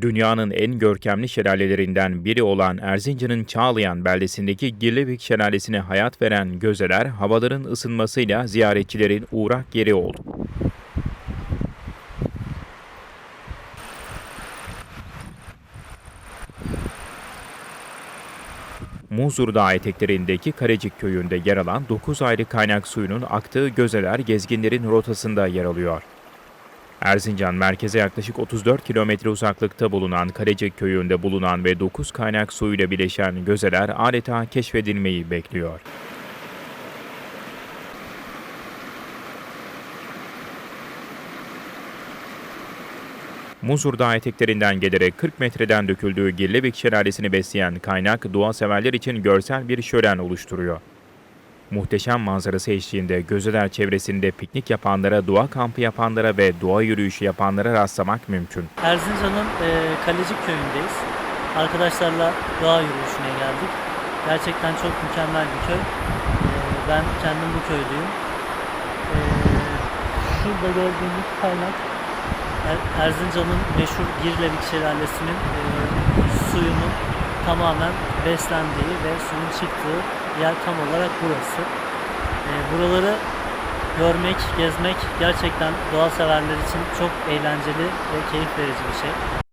Dünyanın en görkemli şelalelerinden biri olan Erzincan'ın Çağlayan beldesindeki Girlevik Şelalesi'ne hayat veren gözeler havaların ısınmasıyla ziyaretçilerin uğrak yeri oldu. Muzur Dağı eteklerindeki Karecik köyünde yer alan 9 ayrı kaynak suyunun aktığı gözeler gezginlerin rotasında yer alıyor. Erzincan merkeze yaklaşık 34 kilometre uzaklıkta bulunan Karecik köyünde bulunan ve 9 kaynak suyuyla bileşen gözeler adeta keşfedilmeyi bekliyor. Muzur Dağı eteklerinden gelerek 40 metreden döküldüğü Girlevik Şelalesi'ni besleyen kaynak doğa severler için görsel bir şölen oluşturuyor. Muhteşem manzarası eşliğinde Gözeler çevresinde piknik yapanlara, doğa kampı yapanlara ve doğa yürüyüşü yapanlara rastlamak mümkün. Erzincan'ın e, Kalecik köyündeyiz. Arkadaşlarla doğa yürüyüşüne geldik. Gerçekten çok mükemmel bir köy. E, ben kendim bu köylüyüm. E, şurada gördüğünüz kaynak Er- Erzincan'ın meşhur Girlevik Şelalesi'nin e, suyunun tamamen beslendiği ve suyun çıktığı yer tam olarak burası. E, buraları görmek, gezmek gerçekten doğa severler için çok eğlenceli ve keyif verici bir şey.